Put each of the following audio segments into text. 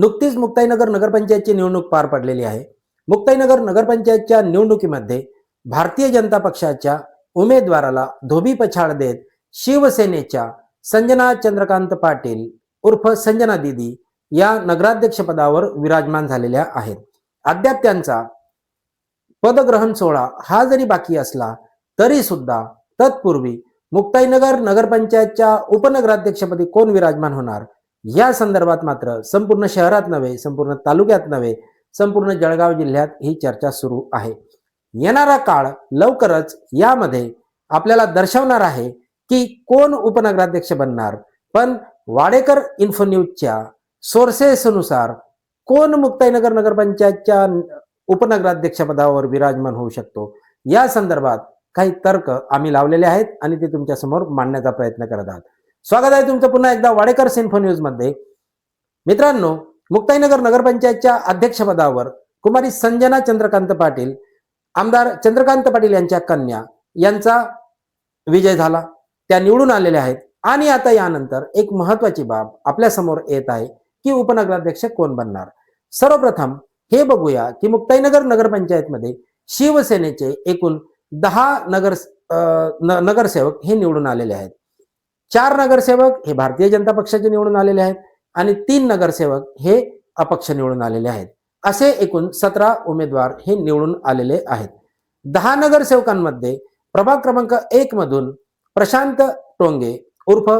नुकतीच मुक्ताईनगर नगरपंचायतची निवडणूक पार पडलेली आहे. मुक्ताईनगर नगरपंचायतच्या निवडणुकीमध्ये भारतीय जनता पक्षाच्या उमेदवाराला धोबी पछाड देत शिवसेनेच्या संजना चंद्रकांत पाटील उर्फ संजना दिदी या नगराध्यक्षपदावर विराजमान झालेल्या आहेत. अद्याप त्यांचा पदग्रहण सोहळा हा जरी बाकी असला तरी सुद्धा तत्पूर्वी मुक्ताईनगर नगरपंचायतच्या उपनगराध्यक्षपदी कोण विराजमान होणार? या संदर्भात मात्र संपूर्ण शहरात नव्हे संपूर्ण तालुक्यात नव्हे संपूर्ण जळगाव जिल्ह्यात ही चर्चा सुरू आहे. येणारा काळ लवकरच यामध्ये आपल्याला दर्शवणार आहे की कोण उपनगराध्यक्ष बनणार. पण वाडेकर इन्फो न्यूजच्या सोर्सेसनुसार कोण मुक्ताईनगर नगरपंचायतच्या उपनगराध्यक्षपदावर विराजमान होऊ शकतो? या संदर्भात काही तर्क आम्ही लावलेले आहेत आणि ते तुमच्यासमोर मांडण्याचा प्रयत्न करत आहात. स्वागत आहे तुमचं पुन्हा एकदा वाडेकर सिन्फो न्यूजमध्ये. मित्रांनो मुक्ताईनगर नगरपंचायतच्या अध्यक्षपदावर कुमारी संजना चंद्रकांत पाटील आमदार चंद्रकांत पाटील यांच्या कन्या यांचा विजय झाला. त्या निवडून आलेल्या आहेत. आणि आता यानंतर एक महत्वाची बाब आपल्यासमोर येत आहे की उपनगराध्यक्ष कोण बनणार? सर्वप्रथम हे बघूया की मुक्ताईनगर नगरपंचायतमध्ये शिवसेनेचे एकूण दहा नगर अं, न- नगरसेवक हे निवडून आलेले आहेत. चार नगरसेवक हे भारतीय जनता पक्षाचे निवडून आलेले आहेत आणि तीन नगरसेवक हे अपक्ष निवडून आलेले आहेत. असे एकूण सतरा उमेदवार हे निवडून आलेले आहेत. दहा नगरसेवकांमध्ये प्रभाग क्रमांक एक मधून प्रशांत टोंगे उर्फ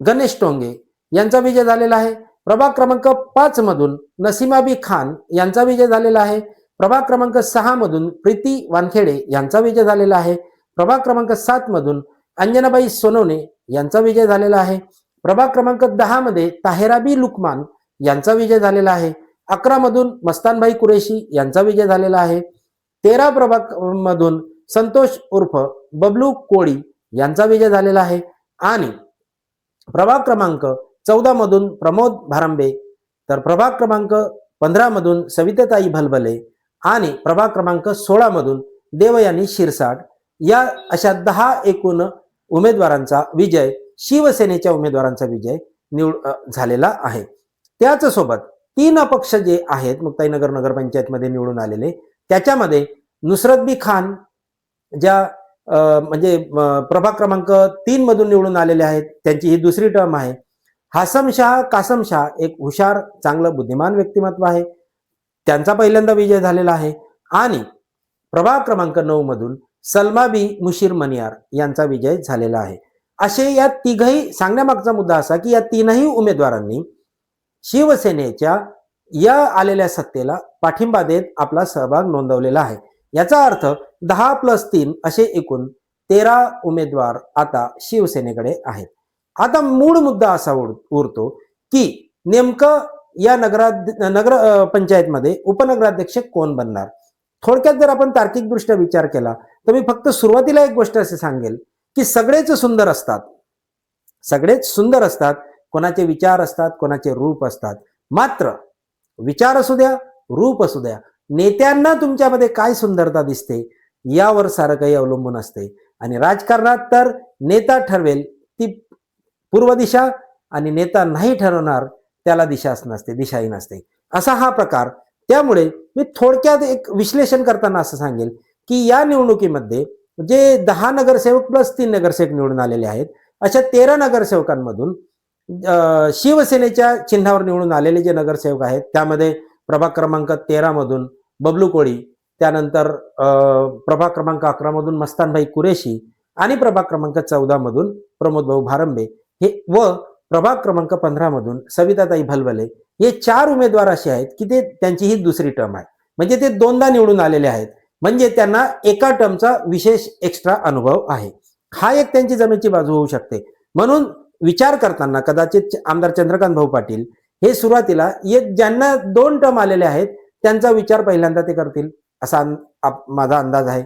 गणेश टोंगे यांचा विजय झालेला आहे. प्रभाग क्रमांक पाच मधून नसीमाबी खान यांचा विजय झालेला आहे. प्रभाग क्रमांक सहा मधून प्रीती वानखेडे यांचा विजय झालेला आहे. प्रभाग क्रमांक सात मधून अंजनाबाई सोनवणे यांचा विजय झालेला आहे. प्रभाग क्रमांक दहा मध्ये ताहेराबी लुकमान यांचा विजय झालेला आहे. अकरा मधून मस्तानभाई कुरेशी यांचा विजय झालेला आहे. तेरा प्रभाग मधून संतोष उर्फ बबलू कोळी यांचा विजय झालेला आहे. आणि प्रभाग क्रमांक चौदा मधून प्रमोद भारंबे तर प्रभाग क्रमांक पंधरा मधून सविताताई भलभले आणि प्रभाग क्रमांक सोळा मधून देवयानी शिरसाट या अशा दहा एकूण उमेदवारांचा विजय शिवसेनेच्या उमेदवारांचा विजय निवड झालेला आहे. त्याच सोबत तीन अपक्ष जे आहेत मुक्ताईनगर नगरपंचायतमध्ये निवडून आलेले त्याच्यामध्ये नुसरत बी खान ज्या म्हणजे प्रभाग क्रमांक तीन मधून निवडून आलेले आहेत त्यांची ही दुसरी टर्म आहे. हासम शाह कासम शाह एक हुशार चांगलं बुद्धिमान व्यक्तिमत्व आहे. त्यांचा पहिल्यांदा विजय झालेला आहे. आणि प्रभाग क्रमांक नऊ मधून सलमा बी मुशीर मनियार यांचा विजय झालेला आहे. असे या तिघही सांगण्यामागचा मुद्दा असा की या तीनही उमेदवारांनी शिवसेनेच्या या आलेल्या सत्तेला पाठिंबा देत आपला सहभाग नोंदवलेला आहे. याचा अर्थ दहा प्लस तीन असे एकूण तेरा उमेदवार आता शिवसेनेकडे आहेत. आता मूळ मुद्दा असा उर- उरतो की नेमकं या नगरा नगर पंचायतमध्ये उपनगराध्यक्ष कोण बनणार? थोडक्यात जर आपण तार्किकदृष्ट्या विचार केला तर मी फक्त सुरुवातीला एक गोष्ट असे सांगेल की सगळेच सुंदर असतात. सगळेच सुंदर असतात कोणाचे विचार असतात कोणाचे रूप असतात. मात्र विचार असू द्या रूप असू द्या नेत्यांना तुमच्यामध्ये काय सुंदरता दिसते यावर सारं काही अवलंबून असते. आणि राजकारणात तर नेता ठरवेल ती पूर्व दिशा आणि नेता नाही ठरवणार त्याला दिशाच नसते दिशाही नसते. असा हा प्रकार. त्यामुळे मी थोडक्यात एक विश्लेषण करताना असं सांगेल की या निवडणुकीमध्ये जे दहा नगरसेवक प्लस तीन नगरसेवक निवडून आलेले आहेत अशा तेरा नगरसेवकांमधून शिवसेनेच्या चिन्हावर निवडून आलेले जे नगरसेवक आहेत त्यामध्ये प्रभाग क्रमांक तेरा मधून बबलू कोळी त्यानंतर अं, प्रभाग क्रमांक अकरामधून मस्तानभाई कुरेशी आणि प्रभाग क्रमांक चौदा मधून प्रमोद भाऊ भारंबे हे व प्रभाग क्रमांक पंधरामधून सविताताई भलवले हे चार उमेदवार असे आहेत की ते त्यांची ही दुसरी टर्म आहे. म्हणजे ते दोनदा निवडून आलेले आहेत. म्हणजे त्यांना एका टर्मचा विशेष एक्स्ट्रा अनुभव आहे. हा एक त्यांची जमेची बाजू होऊ शकते. म्हणून विचार करताना कदाचित आमदार चंद्रकांत भाऊ पाटील हे सुरुवातीला ये ज्यांना दोन टर्म आलेले आहेत त्यांचा विचार पहिल्यांदा ते करतील असा माझा अंदाज आहे.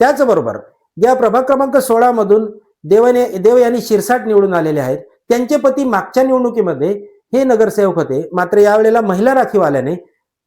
त्याचबरोबर ज्या प्रभाग क्रमांक सोळा मधून देवने देव यांनी शिरसाट निवडून आलेले आहेत त्यांचे पती मागच्या निवडणुकीमध्ये हे नगरसेवक होते. मात्र यावेळेला महिला राखीव आल्याने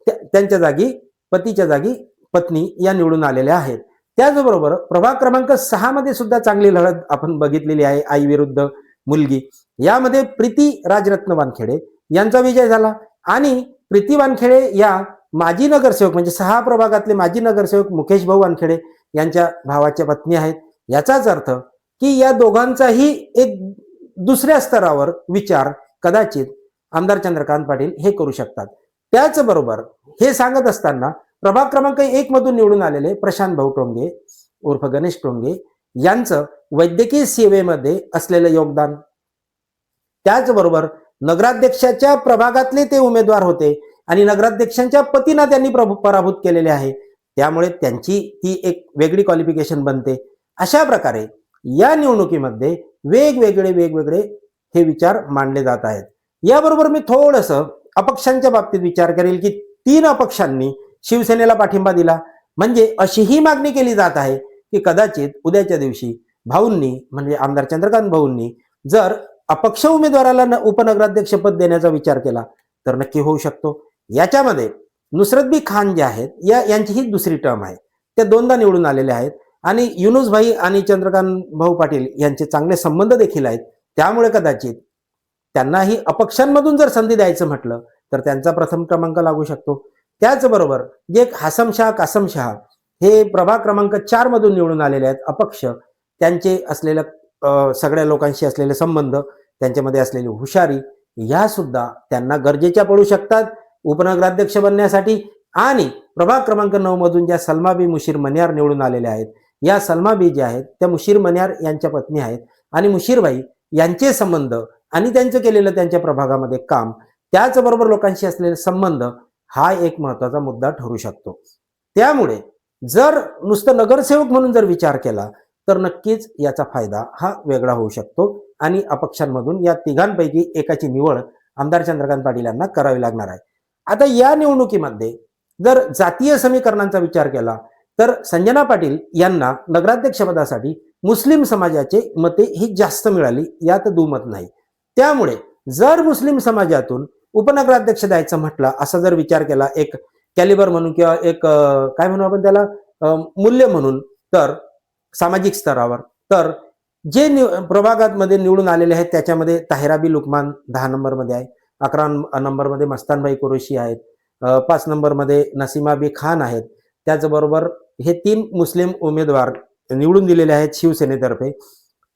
त्यांच्या जागी पतीच्या जागी पत्नी या निवडून आलेल्या आहेत. त्याचबरोबर प्रभाग क्रमांक सहा मध्ये सुद्धा चांगली लढत आपण बघितलेली आहे आई विरुद्ध मुलगी. यामध्ये प्रीती राजरत्न वानखेडे यांचा विजय झाला. आणि प्रीती वानखेडे या माजी नगरसेवक म्हणजे सहा प्रभागातले माजी नगरसेवक मुकेश भाऊ वानखेडे यांच्या भावाच्या पत्नी आहेत. याचाच अर्थ की या दोघांचाही एक दुसऱ्या स्तरावर विचार कदाचित आमदार चंद्रकांत पाटील हे करू शकतात. त्याचबरोबर हे सांगत असताना प्रभाग क्रमांक एक मधून निवडून आलेले प्रशांत भाऊ टोंगे उर्फ गणेश टोंगे यांचं वैद्यकीय सेवेमध्ये असलेलं योगदान. त्याचबरोबर नगराध्यक्षाच्या प्रभागातले ते उमेदवार होते आणि नगराध्यक्षांच्या पतींना त्यांनी प्रभू पराभूत केलेले आहे. त्यामुळे त्यांची ती एक वेगळी क्वालिफिकेशन बनते. अशा प्रकारे या निवडणुकीमध्ये वेगवेगळे वेगवेगळे हे विचार मांडले जात आहेत. याबरोबर मी थोडस अपक्षांच्या बाबतीत विचार करेल की तीन अपक्षांनी शिवसेनेला पाठिंबा दिला. म्हणजे अशीही मागणी केली जात आहे की कदाचित उद्याच्या दिवशी भाऊंनी म्हणजे आमदार चंद्रकांत भाऊंनी जर अपक्ष उमेदवाराला न- उपनगराध्यक्षपद देण्याचा विचार केला तर नक्की होऊ शकतो. याच्यामध्ये नुसरत बी खान जे आहेत या यांची ही दुसरी टर्म आहे. त्या दोनदा निवडून आलेले आहेत. आणि युनुस भाई आणि चंद्रकांत भाऊ पाटील यांचे चांगले संबंध देखील आहेत. त्यामुळे कदाचित त्यांनाही अपक्षांमधून जर संधी द्यायचं म्हटलं तर त्यांचा प्रथम क्रमांक लागू शकतो. त्याचबरोबर जे हासमशाह कासमशाह हे प्रभाग क्रमांक चार मधून निवडून आलेले आहेत. अपक्ष त्यांचे असलेलं सगळ्या लोकांशी असलेले संबंध त्यांच्यामध्ये असलेली हुशारी ह्या सुद्धा त्यांना गरजेच्या पडू शकतात. उपनगराध्यक्ष बनण्यासाठी आणि प्रभाग क्रमांक नऊ मधून ज्या सलमाबी मुशीर मन्यार निवडून आलेल्या आहेत या सलमाबी ज्या आहेत त्या मुशीर मन्यार यांच्या पत्नी आहेत. आणि मुशीरबाई यांचे संबंध आणि त्यांचं केलेलं त्यांच्या प्रभागामध्ये काम त्याचबरोबर लोकांशी असलेले संबंध हा एक महत्त्वाचा मुद्दा ठरू शकतो. त्यामुळे जर नुसतं नगरसेवक म्हणून जर विचार केला तर नक्कीच याचा फायदा हा वेगळा होऊ शकतो आणि अपक्षांमधून या तिघांपैकी एकाची निवड आमदार चंद्रकांत पाटील यांना करावी लागणार आहे. आता या निवडणुकीमध्ये जर जातीय समीकरणांचा विचार केला तर संजना पाटील यांना नगराध्यक्षपदासाठी मुस्लिम समाजाचे मते ही जास्त मिळाली यात दुमत नाही. त्यामुळे जर मुस्लिम समाजातून उपनगराध्यक्ष द्यायचं म्हटलं असा जर विचार केला एक कॅलिबर म्हणून किंवा एक काय म्हणू आपण त्याला मूल्य म्हणून तर सामाजिक स्तरावर तर जे निव प्रभागामध्ये निवडून आलेले आहेत त्याच्यामध्ये ताहिराबी लुकमान दहा नंबरमध्ये आहे अकरा नंबरमध्ये मस्तानबाई कुरेशी आहेत पाच नंबरमध्ये नसीमाबी खान आहेत त्याचबरोबर हे तीन मुस्लिम उमेदवार निवडून दिलेले आहेत शिवसेनेतर्फे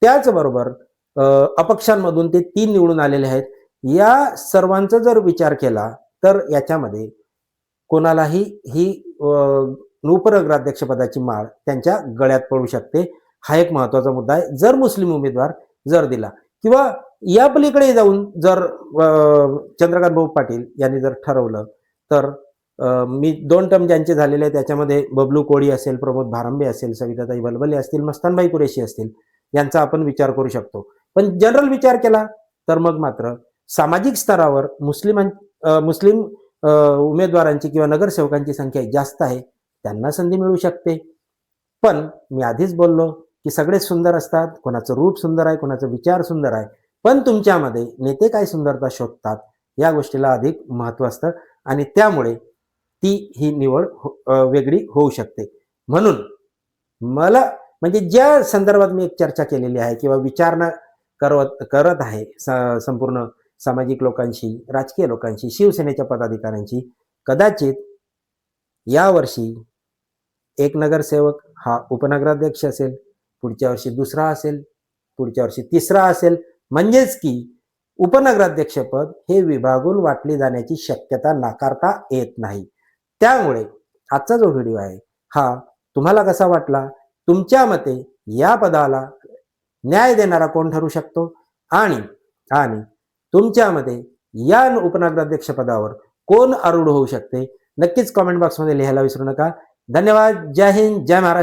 त्याचबरोबर अपक्षांमधून ते तीन निवडून आलेले आहेत. या सर्वांचा जर विचार केला तर याच्यामध्ये कोणालाही ही नूपरग्राध्यक्षपदाची उपनगराध्यक्षपदाची माळ त्यांच्या गळ्यात पडू शकते. हा एक महत्त्वाचा मुद्दा आहे. जर मुस्लिम उमेदवार जर दिला किंवा या पलीकडे जाऊन जर चंद्रकांत भाऊ पाटील यांनी जर ठरवलं तर मी दोन टर्म ज्यांचे झालेले आहेत त्याच्यामध्ये बबलू कोळी असेल प्रमोद भारंबे असेल सविताताई बलबले असतील मस्तानबाई कुरेशी असतील यांचा आपण विचार करू शकतो. पण जनरल विचार केला तर मग मात्र सामाजिक स्तरावर मुस्लिमां मुस्लिम उमेदवारांची किंवा नगरसेवकांची संख्या जास्त आहे त्यांना संधी मिळू शकते. पण मी आधीच बोललो की सगळे सुंदर असतात कोणाचं रूप सुंदर आहे कोणाचा विचार सुंदर आहे पण तुमच्यामध्ये नेते काय सुंदरता शोधतात या गोष्टीला अधिक महत्त्व असतं आणि त्यामुळे ती ही निवड हो- वेगळी होऊ शकते. म्हणून मला म्हणजे ज्या संदर्भात मी एक चर्चा केलेली आहे किंवा विचारणा करत करत आहे संपूर्ण सामाजिक लोकांशी राजकीय लोकांशी शिवसेनेच्या पदाधिकाऱ्यांशी. कदाचित यावर्षी एक नगरसेवक हा उपनगराध्यक्ष असेल पुढच्या वर्षी दुसरा असेल पुढच्या वर्षी तिसरा असेल. म्हणजेच की उपनगराध्यक्षपद हे विभागून वाटले जाण्याची शक्यता नाकारता येत नाही. त्यामुळे आजचा जो व्हिडिओ आहे हा तुम्हाला कसा वाटला? तुमच्या मते या पदाला न्याय देणारा कोण ठरू शकतो? आणि आणि तुमच्यामध्ये या उपनगराध्यक्ष पदावर कोण आरूढ होऊ शकते? नक्कीच कॉमेंट बॉक्समध्ये लिहायला विसरू नका. धन्यवाद. जय हिंद. जय महाराष्ट्र.